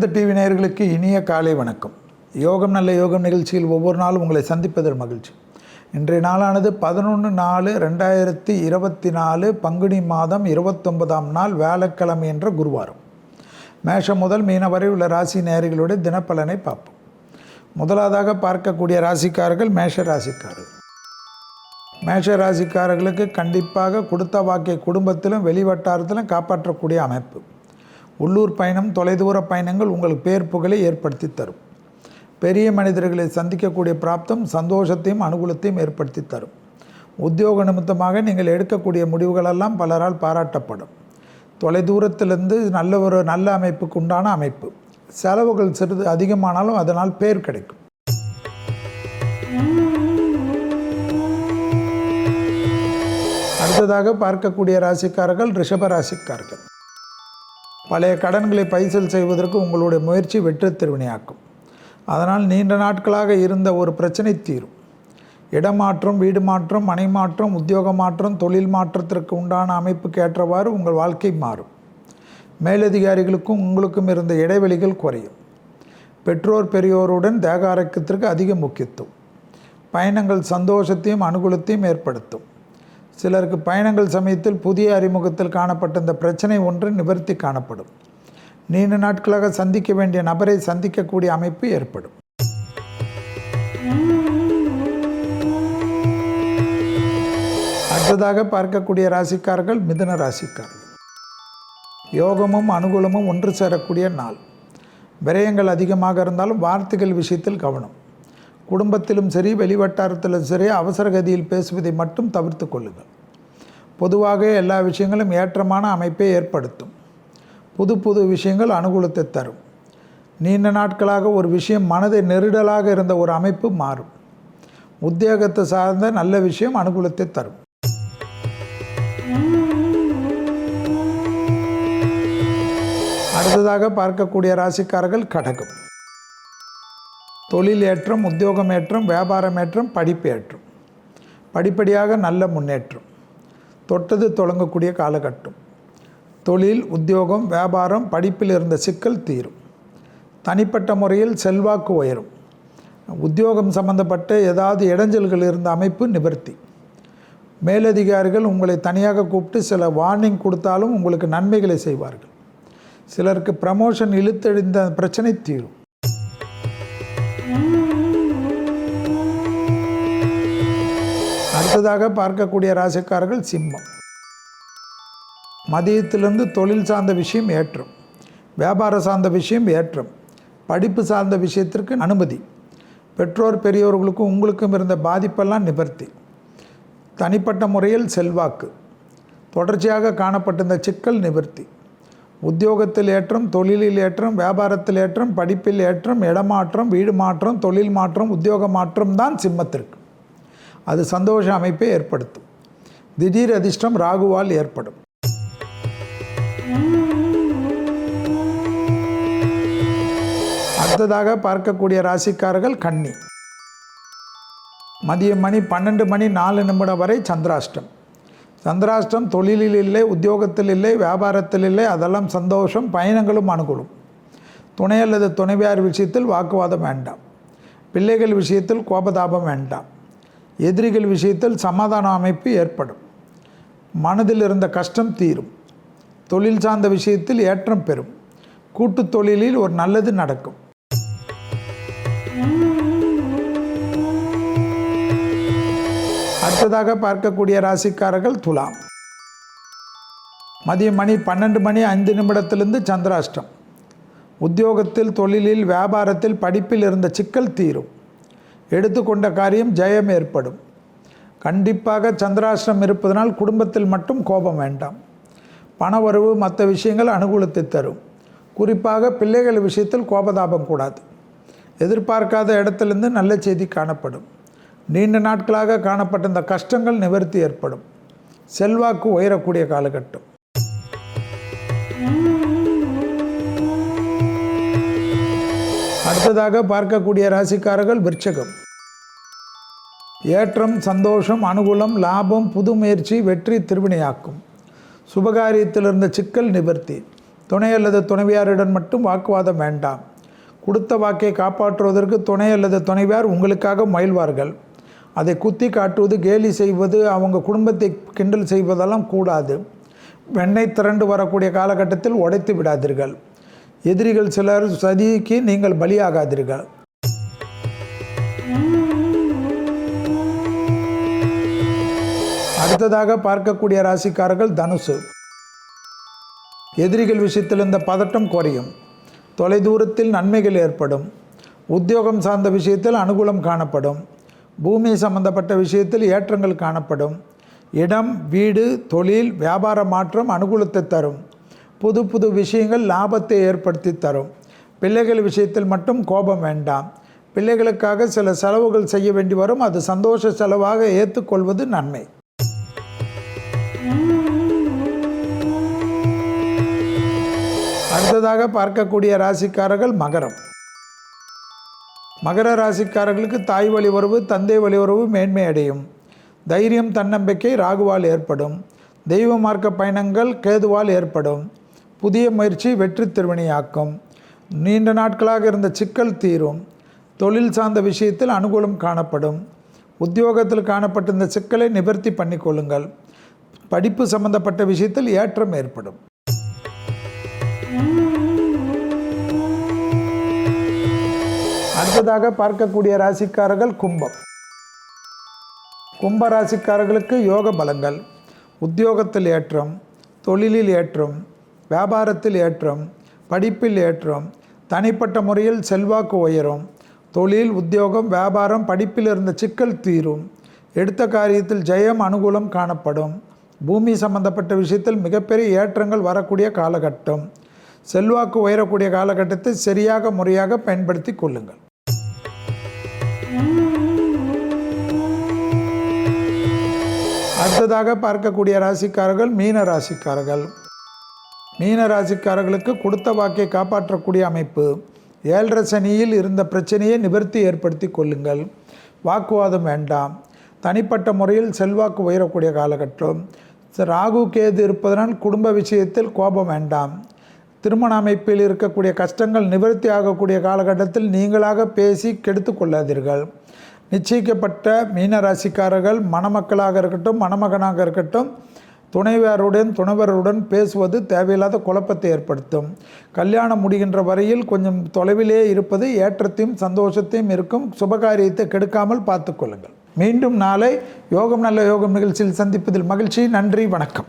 வேதாந்த டிவி நேயர்களுக்கு இனிய காலை வணக்கம். யோகம் நல்ல யோகம் நிகழ்ச்சியில் ஒவ்வொரு நாளும் உங்களை சந்திப்பதில் மகிழ்ச்சி. இன்றைய நாளானது பதினொன்று நாலு ரெண்டாயிரத்தி இருபத்தி நாலு பங்குனி மாதம் இருபத்தொன்பதாம் நாள் வேலைக்கிழமை என்ற குருவாரம். மேஷம் முதல் மீன வரை உள்ள ராசி நேயர்களுடைய தினப்பலனை பார்ப்போம். முதலாவதாக பார்க்கக்கூடிய ராசிக்காரர்கள் மேஷ ராசிக்காரர்கள். மேஷ ராசிக்காரர்களுக்கு கண்டிப்பாக கொடுத்த வாக்கை குடும்பத்திலும் வெளிவட்டாரத்திலும் காப்பாற்றக்கூடிய அமைப்பு. உள்ளூர் பயணம் தொலைதூர பயணங்கள் உங்களுக்கு பேர் புகழை ஏற்படுத்தி தரும். பெரிய மனிதர்களை சந்திக்கக்கூடிய பிராப்தம் சந்தோஷத்தையும் அனுகூலத்தையும் ஏற்படுத்தி தரும். உத்தியோக நிமித்தமாக நீங்கள் எடுக்கக்கூடிய முடிவுகளெல்லாம் பலரால் பாராட்டப்படும். தொலைதூரத்திலிருந்து நல்ல ஒரு நல்ல அமைப்புக்கு உண்டான அமைப்பு. செலவுகள் சிறிது அதிகமானாலும் அதனால் பேர் கிடைக்கும். அடுத்ததாக பார்க்கக்கூடிய ராசிக்காரர்கள் ரிஷப ராசிக்காரர்கள். பழைய கடன்களை பைசல் செய்வதற்கு உங்களுடைய முயற்சி வெற்றுத் திருவினையாக்கும். அதனால் நீண்ட நாட்களாக இருந்த ஒரு பிரச்சனை தீரும். இடமாற்றம் வீடு மாற்றம் மனை மாற்றம் உத்தியோக மாற்றம் தொழில் மாற்றத்திற்கு உண்டான அமைப்புக்கு ஏற்றவாறு உங்கள் வாழ்க்கை மாறும். மேலதிகாரிகளுக்கும் உங்களுக்கும் இருந்த இடைவெளிகள் குறையும். பெற்றோர் பெரியோருடன் தேக ஆரோக்கியத்திற்கு அதிக முக்கியத்துவம். பயணங்கள் சந்தோஷத்தையும் அனுகூலத்தையும் ஏற்படுத்தும். சிலருக்கு பயணங்கள் சமயத்தில் புதிய அறிமுகத்தில் காணப்பட்ட இந்த பிரச்சனை ஒன்று நிவர்த்தி காணப்படும். நீண்ட நாட்களாக சந்திக்க வேண்டிய நபரை சந்திக்கக்கூடிய அமைப்பு ஏற்படும். அடுத்ததாக பார்க்கக்கூடிய ராசிக்காரர்கள் மிதுன ராசிக்காரர்கள். யோகமும் அனுகூலமும் ஒன்று சேரக்கூடிய நாள். விரயங்கள் அதிகமாக இருந்தாலும் வார்த்தைகள் விஷயத்தில் கவனம். குடும்பத்திலும் சரி வெளிவட்டாரத்திலும் சரி அவசர கதியில் பேசுவதை மட்டும் தவிர்த்து கொள்ளுங்கள். பொதுவாக எல்லா விஷயங்களும் ஏற்றமான அமைப்பை ஏற்படுத்தும். புது புது விஷயங்கள் அனுகூலத்தை தரும். நீண்ட நாட்களாக ஒரு விஷயம் மனதை நெருடலாக இருந்த ஒரு அமைப்பு மாறும். உத்தியோகத்தை சார்ந்த நல்ல விஷயம் அனுகூலத்தை தரும். அடுத்ததாக பார்க்கக்கூடிய ராசிக்காரர்கள் கடகம். தொழில் ஏற்றம் உத்தியோகம் ஏற்றம் வியாபாரம் ஏற்றம் படிப்பு ஏற்றம் படிப்படியாக நல்ல முன்னேற்றம். தொட்டது தொடங்கக்கூடிய காலகட்டம். தொழில் உத்தியோகம் வியாபாரம் படிப்பில் இருந்த சிக்கல் தீரும். தனிப்பட்ட முறையில் செல்வாக்கு உயரும். உத்தியோகம் சம்பந்தப்பட்ட ஏதாவது இடைஞ்சல்கள் இருந்த அமைப்பு நிவர்த்தி. மேலதிகாரிகள் உங்களை தனியாக கூப்பிட்டு சில வார்னிங் கொடுத்தாலும் உங்களுக்கு நன்மைகளை செய்வார்கள். சிலருக்கு ப்ரமோஷன் இழுத்தெழுந்த பிரச்சனை தீரும். அடுத்ததாக பார்க்கக்கூடிய ராசிக்காரர்கள் சிம்மம். மதியத்திலிருந்து தொழில் சார்ந்த விஷயம் ஏற்றம். வியாபார சார்ந்த விஷயம் ஏற்றம். படிப்பு சார்ந்த விஷயத்திற்கு அனுமதி. பெற்றோர் பெரியோர்களுக்கும் உங்களுக்கும் இருந்த பாதிப்பெல்லாம் நிவர்த்தி. தனிப்பட்ட முறையில் செல்வாக்கு. தொடர்ச்சியாக காணப்பட்டிருந்த சிக்கல் நிவர்த்தி. உத்தியோகத்தில் ஏற்றம் தொழிலில் ஏற்றம் வியாபாரத்தில் ஏற்றம் படிப்பில் ஏற்றம் இடமாற்றம் வீடு மாற்றம் தொழில் மாற்றம் உத்தியோக மாற்றம் தான் சிம்மத்திற்கு. அது சந்தோஷ அமைப்பை ஏற்படுத்தும். திடீர் அதிர்ஷ்டம் ராகுவால் ஏற்படும். அடுத்ததாக பார்க்கக்கூடிய ராசிக்காரர்கள் கன்னி. மதிய மணி பன்னெண்டு மணி நாலு நிமிடம் வரை சந்திராஷ்டம். சந்திராஷ்டம் தொழிலில் இல்லை உத்தியோகத்தில் இல்லை வியாபாரத்தில் இல்லை அதெல்லாம் சந்தோஷம் பயணங்களும் அனுகூலம். துணை அல்லது துணைவியார் விஷயத்தில் வாக்குவாதம் வேண்டாம். பிள்ளைகள் விஷயத்தில் கோபதாபம் வேண்டாம். எதிரிகள் விஷயத்தில் சமாதான அமைப்பு ஏற்படும். மனதில் இருந்த கஷ்டம் தீரும். தொழில் சார்ந்த விஷயத்தில் ஏற்றம் பெறும். கூட்டுத் தொழிலில் ஒரு நல்லது நடக்கும். அடுத்ததாக பார்க்கக்கூடிய ராசிக்காரர்கள் துலாம். மதிய மணி பன்னெண்டு மணி ஐந்து நிமிடத்திலிருந்து சந்திராஷ்டம். உத்தியோகத்தில் தொழிலில் வியாபாரத்தில் படிப்பில் இருந்த சிக்கல் தீரும். எடுத்துக்கொண்ட காரியம் ஜெயம் ஏற்படும். கண்டிப்பாக சந்திராசிரம் இருப்பதனால் குடும்பத்தில் மட்டும் கோபம் வேண்டாம். பணவரவு மற்ற விஷயங்கள் அனுகூலத்தை தரும். குறிப்பாக பிள்ளைகள் விஷயத்தில் கோபதாபம் கூடாது. எதிர்பார்க்காத இடத்திலிருந்து நல்ல செய்தி காணப்படும். நீண்ட நாட்களாக காணப்பட்ட இந்த கஷ்டங்கள் நிவர்த்தி ஏற்படும். செல்வாக்கு உயரக்கூடிய காலகட்டம். அடுத்ததாக பார்க்கக்கூடிய ராசிக்காரர்கள் விருச்சகம். ஏற்றம் சந்தோஷம் அனுகூலம் லாபம் புது முயற்சி வெற்றி திருவினையாக்கும். சுபகாரியத்தில் இருந்த சிக்கல் நிவர்த்தி. துணை அல்லது துணைவியாரிடம் மட்டும் வாக்குவாதம் வேண்டாம். கொடுத்த வாக்கை காப்பாற்றுவதற்கு துணை அல்லது துணைவியார் உங்களுக்காக முயல்வார்கள் அதை குத்தி காட்டுவது கேலி செய்வது அவங்க குடும்பத்தை கிண்டல் செய்வதெல்லாம் கூடாது. வெண்ணெய் திரண்டு வரக்கூடிய காலகட்டத்தில் உடைத்து விடாதீர்கள். எதிரிகள் சிலர் சதிக்கு நீங்கள் பலியாகாதீர்கள். அடுத்ததாக பார்க்கக்கூடிய ராசிக்காரர்கள் தனுசு. எதிரிகள் விஷயத்தில் இந்த பதட்டம் குறையும். தொலைதூரத்தில் நன்மைகள் ஏற்படும். உத்தியோகம் சார்ந்த விஷயத்தில் அனுகூலம் காணப்படும். பூமி சம்பந்தப்பட்ட விஷயத்தில் ஏற்றங்கள் காணப்படும். இடம் வீடு தொழில் வியாபார மாற்றம் அனுகூலத்தை தரும். புது புது விஷயங்கள் லாபத்தை ஏற்படுத்தி தரும். பிள்ளைகள் விஷயத்தில் மட்டும் கோபம் வேண்டாம். பிள்ளைகளுக்காக சில செலவுகள் செய்ய வேண்டி வரும். அது சந்தோஷ செலவாக ஏற்றுக்கொள்வது நன்மை. அடுத்ததாக பார்க்கக்கூடிய ராசிக்காரர்கள் மகரம். மகர ராசிக்காரர்களுக்கு தாய் வழி உறவு தந்தை வழி உறவு மேன்மை அடையும். தைரியம் தன்னம்பிக்கை ராகுவால் ஏற்படும். தெய்வ மார்க்க பயணங்கள் கேதுவால் ஏற்படும். புதிய முயற்சி வெற்றி திருவினையாக்கும். நீண்ட நாட்களாக இருந்த சிக்கல் தீரும். தொழில் சார்ந்த விஷயத்தில் அனுகூலம் காணப்படும். உத்தியோகத்தில் காணப்பட்டிருந்த சிக்கலை நிவர்த்தி பண்ணிக்கொள்ளுங்கள். படிப்பு சம்பந்தப்பட்ட விஷயத்தில் ஏற்றம் ஏற்படும். அடுத்ததாக பார்க்கக்கூடிய ராசிக்காரர்கள் கும்பம். கும்ப ராசிக்காரர்களுக்கு யோக பலங்கள். உத்தியோகத்தில் ஏற்றம் தொழிலில் ஏற்றம் வியாபாரத்தில் ஏற்றம் படிப்பில் ஏற்றம் தனிப்பட்ட முறையில் செல்வாக்கு உயரும் தொழில் உத்தியோகம் வியாபாரம் படிப்பில் இருந்த சிக்கல் தீரும் எடுத்த காரியத்தில் ஜெயம் அனுகூலம் காணப்படும். பூமி சம்பந்தப்பட்ட விஷயத்தில் மிகப்பெரிய ஏற்றங்கள் வரக்கூடிய காலகட்டம். செல்வாக்கு உயரக்கூடிய காலகட்டத்தை சரியாக முறையாக பயன்படுத்தி கொள்ளுங்கள். அடுத்ததாக பார்க்கக்கூடிய ராசிக்காரர்கள் மீன ராசிக்காரர்கள். மீன ராசிக்காரர்களுக்கு கொடுத்த வாக்கை காப்பாற்றக்கூடிய அமைப்பு ஏழரை சனியில் இருந்த பிரச்சனையை நிவர்த்தி ஏற்படுத்தி கொள்ளுங்கள். வாக்குவாதம் வேண்டாம். தனிப்பட்ட முறையில் செல்வாக்கு உயரக்கூடிய காலகட்டம். ராகு கேது இருப்பதனால் குடும்ப விஷயத்தில் கோபம் வேண்டாம். திருமண அமைப்பில் இருக்கக்கூடிய கஷ்டங்கள் நிவர்த்தி ஆகக்கூடிய காலகட்டத்தில் நீங்களாக பேசி கெடுத்து கொள்ளாதீர்கள். நிச்சயிக்கப்பட்ட மீனராசிக்காரர்கள் மணமக்களாக இருக்கட்டும் மணமகனாக இருக்கட்டும் துணைவியாருடன் துணைவருடன் பேசுவது தேவையில்லாத குழப்பத்தை ஏற்படுத்தும். கல்யாணம் முடிகின்ற வரையில் கொஞ்சம் தொலைவிலே இருப்பது ஏற்றத்தையும் சந்தோஷத்தையும் இருக்கும். சுபகாரியத்தை கெடுக்காமல் பார்த்துக்கொள்ளுங்கள் மீண்டும் நாளை யோகம் நல்ல யோகம் நிகழ்ச்சியில் சந்திப்பதில் மகிழ்ச்சி. நன்றி வணக்கம்.